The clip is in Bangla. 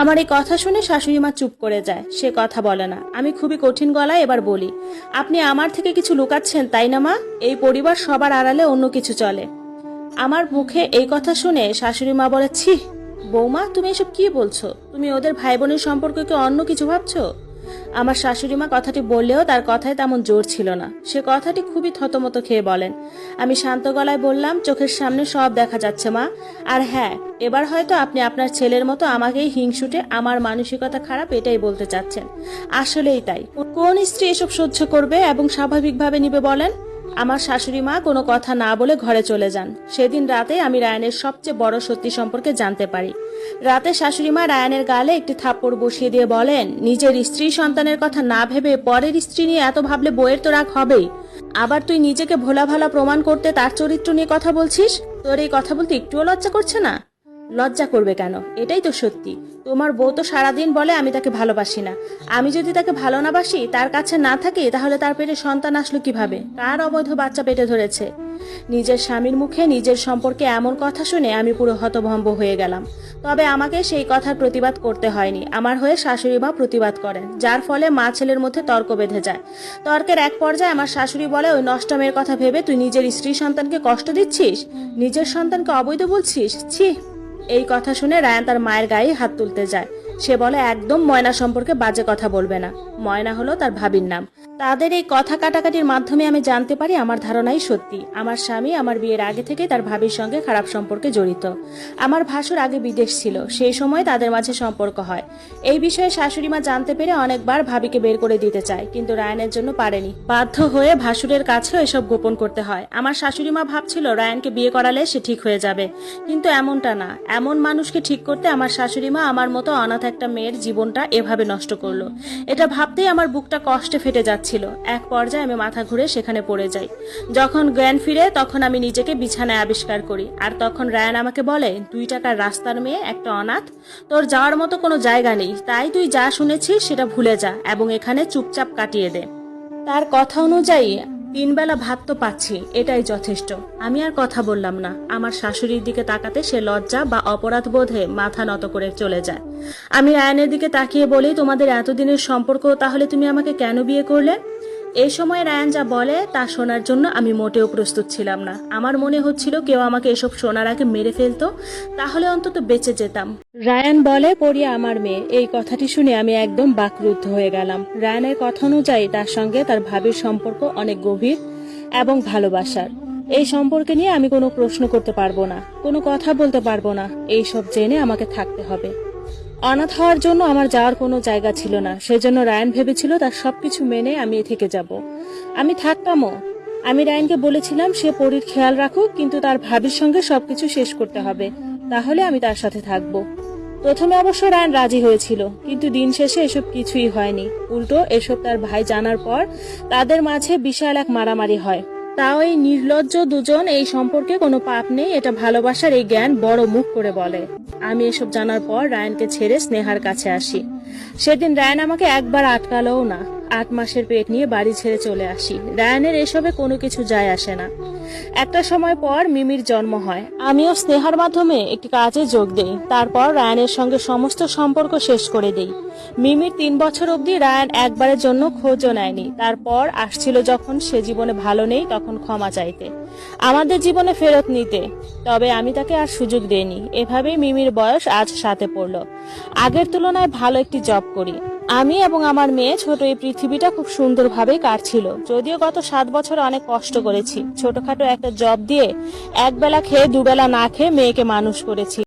আমার এই কথা শুনে শাশুড়ি মা চুপ করে যায়। সে কথা বলে না। আমি খুবই কঠিন গলায় এবার বলি, আপনি আমার থেকে কিছু লুকাচ্ছেন, তাই না মা? এই পরিবার সবার আড়ালে অন্য কিছু চলে। আমার মুখে এই কথা শুনে শাশুড়ি মা বলে, ছি, বৌমা, তুমি এসব কি বলছো? তুমি ওদের ভাই বোনের সম্পর্ককে অন্য কিছু ভাবছ? আমার শাশুড়ি মা কথাটি বললেও তার কথায় তেমন জোর ছিল না। সে কথাটি খুবই থতমত খেয়ে বলেন, আমি শান্ত গলায় বললাম, চোখের সামনে সব দেখা যাচ্ছে, মা। আর হ্যাঁ এবার হয়তো আপনি আপনার ছেলের মতো আমাকেই হিংসুটে আমার মানসিকতা খারাপ এটাই বলতে চাচ্ছেন। আসলেই তাই। কোন স্ত্রী এসব সহ্য করবে এবং স্বাভাবিকভাবে নিবে বলেন? আমার শাশুড়ি মা কোনো কথা না বলে ঘরে চলে যান। সেদিন রাতে আমি রায়ানের সবচেয়ে বড় সত্যি সম্পর্কে জানতে পারি। রাতে শাশুড়ি মা রায়ানের গালে একটি থাপ্পড় বসিয়ে দিয়ে বলেন, নিজের স্ত্রী সন্তানের কথা না ভেবে পরের স্ত্রী নিয়ে এত ভাবলে বইয়ের তো রাগ হবেই। আবার তুই নিজেকে ভোলা ভালা প্রমাণ করতে তার চরিত্র নিয়ে কথা বলছিস? তোর এই কথা বলতে একটুও লজ্জা করছে না? লজ্জা করবে কেন? এটাই তো সত্যি। তোমার বউ তো সারাদিন বলে, আমি তাকে ভালোবাসি না। আমি যদি তাকে ভালো না বাসি, তার কাছে না থাকি, তাহলে তার পেটে সন্তান আসলো কীভাবে? কার অবৈধ বাচ্চা পেটে ধরেছে? নিজের স্বামীর মুখে নিজের সম্পর্কে এমন কথা শুনে আমি পুরো হতভম্ব হয়ে গেলাম। তবে আমাকে সেই কথার প্রতিবাদ করতে হয়নি। আমার হয়ে শাশুড়ি মা প্রতিবাদ করেন, যার ফলে মা ছেলের মধ্যে তর্ক বেঁধে যায়। তর্কের এক পর্যায়ে আমার শাশুড়ি বলে, ওই নষ্ট মেয়ের কথা ভেবে তুই নিজের স্ত্রী সন্তানকে কষ্ট দিচ্ছিস? নিজের সন্তানকে অবৈধ বলছিস? ছি! এই কথা শুনে রায়ান তার মায়ের গায়ে হাত তুলতে যায়। সে বলে, একদম ময়না সম্পর্কে বাজে কথা বলবে না। ময়না হলো তার ভাবির নাম। তাদের এই কথা কাটাকাটির মাধ্যমে আমি জানতে পারি আমার ধারণাই সত্যি। আমার স্বামী আমার বিয়ের আগে থেকে তার ভাবির সঙ্গে খারাপ সম্পর্কে জড়িত। আমার ভাসুর আগে বিদেশ ছিল, সেই সময় তাদের মাঝে সম্পর্ক হয়। এই বিষয়ে শাশুড়ি মা জানতে পেরে অনেকবার ভাবিকে বের করে দিতে চায়, কিন্তু রায়ানের জন্য পারেনি। বাধ্য হয়ে ভাসুরের কাছেও এসব গোপন করতে হয়। আমার শাশুড়ি মা ভাবছিল, রায়ানকে বিয়ে করালে সে ঠিক হয়ে যাবে। কিন্তু এমনটা না। এমন মানুষকে ঠিক করতে আমার শাশুড়ি মা আমার মতো অনাথ একটা মেয়ের জীবনটা এভাবে নষ্ট করল। এটা ভাবতেই আমার বুকটা কষ্টে ফেটে যাচ্ছিল। এক পর্যায়ে আমি মাথা ঘুরে সেখানে পড়ে যাই। যখন জ্ঞান ফিরে, তখন আমি নিজেকে বিছানায় আবিষ্কার করি। আর তখন রায়ান আমাকে বলে, দুই টাকার রাস্তার মেয়ে, একটা অনাথ। তোর যাওয়ার মতো কোনো জায়গা নেই। তাই তুই যা শুনেছিস, সেটা ভুলে যা এবং এখানে চুপচাপ কাটিয়ে দে। তার কথা অনুযায়ী তিনবেলা ভাত তো পাচ্ছি, এটাই যথেষ্ট। আমি আর কথা বললাম না। আমার শাশুড়ির দিকে তাকাতে সে লজ্জা বা অপরাধ বোধে মাথা নত করে চলে যায়। আমি আয়নের দিকে তাকিয়ে বলি, তোমাদের এতদিনের সম্পর্ক, তাহলে তুমি আমাকে কেন বিয়ে করলে? এই সময় রায়ান যা বলে তা শোনার জন্য আমি মোটেও প্রস্তুত ছিলাম না। আমার মনে হচ্ছিল কেউ আমাকে এসব শোনার আগে মেরে ফেলতো, তাহলে অন্তত বেঁচে যেতাম। রায়ান বলে, পড়িয়া আমার মেয়ে। এই কথাটি শুনে আমি একদম বাকরুদ্ধ হয়ে গেলাম। রায়ানের কথা অনুযায়ী তার সঙ্গে তার ভাবির সম্পর্ক অনেক গভীর এবং ভালোবাসার। এই সম্পর্কে নিয়ে আমি কোনো প্রশ্ন করতে পারব না, কোনো কথা বলতে পারব না। এই সব জেনে আমাকে থাকতে হবে। অনাথ হওয়ার জন্য আমার যাওয়ার কোনো জায়গা ছিল না। সেজন্য রায়ান ভেবেছিল তার সবকিছু মেনে আমি থেকে যাব। আমি থাকতামও। আমি রায়ানকে বলেছিলাম, সে পরীর খেয়াল রাখুক, কিন্তু তার ভাবির সঙ্গে সবকিছু শেষ করতে হবে। তাহলে আমি তার সাথে থাকব। প্রথমে অবশ্য রায়ান রাজি হয়েছিল, কিন্তু দিন শেষে এসব কিছুই হয়নি। উল্টো, এসব তার ভাই জানার পর তাদের মাঝে বিশাল এক মারামারি হয়। তাও এই নির্লজ্জ দুজন এই সম্পর্কে কোনো পাপ নেই, এটা ভালোবাসার এই জ্ঞান বড় মুখ করে বলে। আমি এসব জানার পর রায়ানকে ছেড়ে স্নেহার কাছে আসি। সেদিন রায়ান আমাকে একবার আটকালোও না। আট মাসের পেট নিয়ে বাড়ি ছেড়ে চলে আসি। রায়ানের এসবে কোনো কিছু যায় আসে না। একটা সময় পর মিমির জন্ম হয়। আমিও স্নেহার মাধ্যমে একটি কাজে যোগ দেই। তারপর রায়ানের সঙ্গে সমস্ত সম্পর্ক শেষ করে দেই। মিমির তিন বছর অবধি রায়ান একবারের জন্য খোঁজও নেয়নি। তারপর আসছিল যখন সে জীবনে ভালো নেই, তখন ক্ষমা চাইতে। আমাদের জীবনে ফেরত নিতে। তবে আমি তাকে আর সুযোগ দেইনি। এভাবেই মিমির বয়স আজ সাথে পড়ল। আগের তুলনায় ভালো একটি জব করি। আমি এবং আমার মেয়ে ছোট এই পৃথিবীটা খুব সুন্দরভাবে কাটছিল। যদিও গত সাত বছর অনেক কষ্ট করেছি। ছোটখাটো একটা জব দিয়ে একবেলা খেয়ে দুবেলা না খেয়ে মেয়েকে মানুষ করেছি।